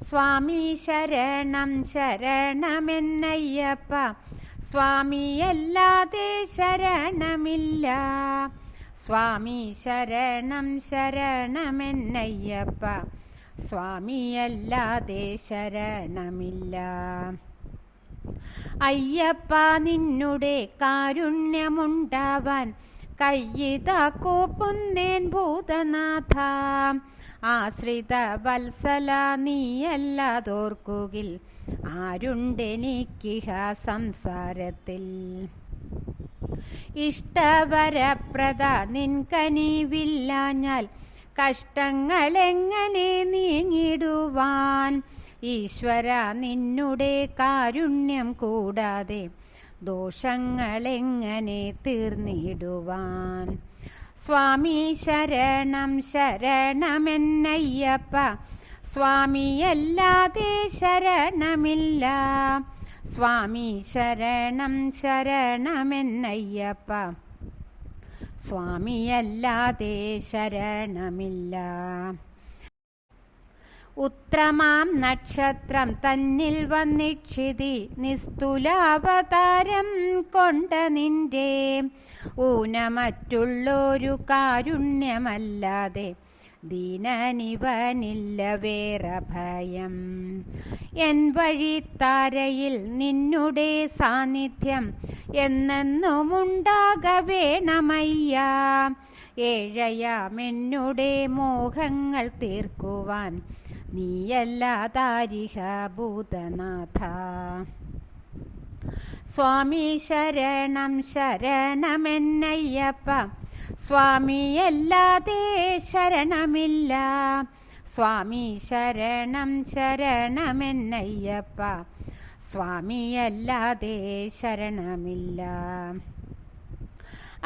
സ്വാമി ശരണം ശരണമെന്നയ്യപ്പ. സ്വാമിയല്ലാതെ ശരണമില്ല. സ്വാമി ശരണം ശരണമെന്നയ്യപ്പ. സ്വാമിയല്ലാതെ ശരണമില്ല. അയ്യപ്പ നിന്നുടെ കാരുണ്യമുണ്ടാവാൻ കയ്യിതാക്കോ കൂപ്പുന്നേൻ ഭൂതനാഥ. ആശ്രിത വത്സല നീയല്ലാതോർക്കുകിൽ. ആരുണ്ടെനിക്കിഹ സംസാരത്തിൽ? ഇഷ്ടവരപ്രദ നിൻകനിവില്ലാഞ്ഞാൽ കഷ്ടങ്ങളെങ്ങനെ നീങ്ങിടുവാൻ? ഈശ്വര നിന്നുടെ കാരുണ്യം കൂടാതെ ദോഷങ്ങളെങ്ങനെ തീർന്നിടുവാൻ? സ്വാമി ശരണം ശരണമെന്നയ്യപ്പ. സ്വാമിയല്ലാതെ ശരണമില്ല. സ്വാമി ശരണം ശരണമെന്നയ്യപ്പ. സ്വാമിയല്ലാതെ ശരണമില്ല. ഉത്രമാം നക്ഷത്രം തന്നിൽ വന്നിക്ഷിതി നിസ്തുല അവതാരം കൊണ്ട നിന്റെ. ഊനമറ്റുള്ളൊരു കാരുണ്യമല്ലാതെ ദീനനിവനില്ല വേറെ ഭയം. എൻ വഴി താരയിൽ നിന്നുടെ സാന്നിധ്യം എന്നെന്നുമുണ്ടാക ഏഴയാമെന്നുടെ മോഹങ്ങൾ തീർക്കുവാൻ നീയല്ല താരിഹ ഭൂതനാഥ സ്വാമി ശരണം ശരണമെന്നയ്യപ്പ സ്വാമിയല്ലാതെ ശരണമില്ല. സ്വാമി ശരണം ശരണമെന്നയ്യപ്പ സ്വാമിയല്ലാതെ ശരണമില്ല.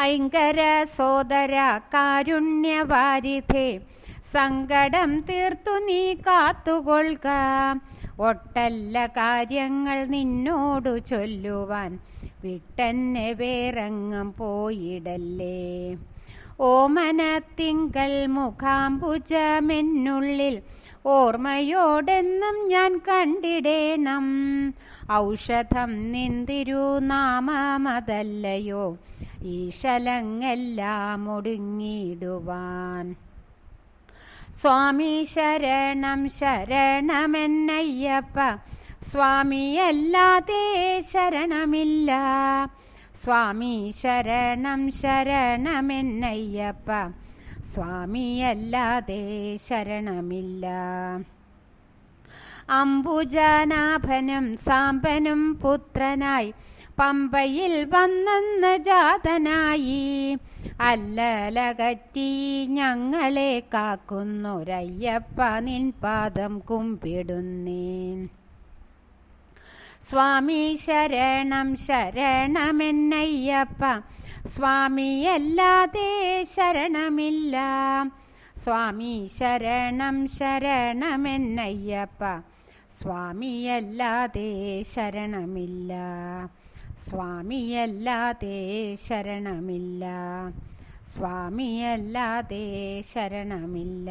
ഐങ്കര സോദര കാരുണ്യവാരിധേ സങ്കടം തീർത്തു നീ കാത്തുകൊള്ളുക. ഒട്ടല്ല കാര്യങ്ങൾ നിന്നോടു ചൊല്ലുവാൻ വിട്ടെന്നെ വേറെങ്ങും പോയിടല്ലേ. ഓമനത്തിങ്കൾ മുഖാംബുജമെന്നുള്ളിൽ ഓർമ്മയോടെന്നും ഞാൻ കണ്ടിടേണം. ഔഷധം നിന്തിരുനാമമതല്ലയോ ശലങ്ങെല്ലാം ഒടുങ്ങിയിടുവാൻ. സ്വാമി ശരണം ശരണമെന്നയ്യപ്പ സ്വാമിയല്ലാതെ ശരണമില്ല. സ്വാമി ശരണം ശരണമെന്നയ്യപ്പ സ്വാമിയല്ലാതെ ശരണമില്ല. അംബുജനാഭനും സാമ്പനും പുത്രനായി പമ്പയിൽ വന്നെന്ന ജാതനായി. അല്ലലകറ്റി ഞങ്ങളെ കാക്കുന്നൊരയ്യപ്പ നിൻ പാദം കുമ്പിടുന്നേൻ. സ്വാമി ശരണം ശരണമെന്നയ്യപ്പ സ്വാമിയല്ലാതെ ശരണമില്ല. സ്വാമി ശരണം ശരണമെന്നയ്യപ്പ സ്വാമിയല്ലാതെ ശരണമില്ല. സ്വാമിയല്ലാതെ ശരണമില്ല. സ്വാമിയല്ലാതെ ശരണമില്ല.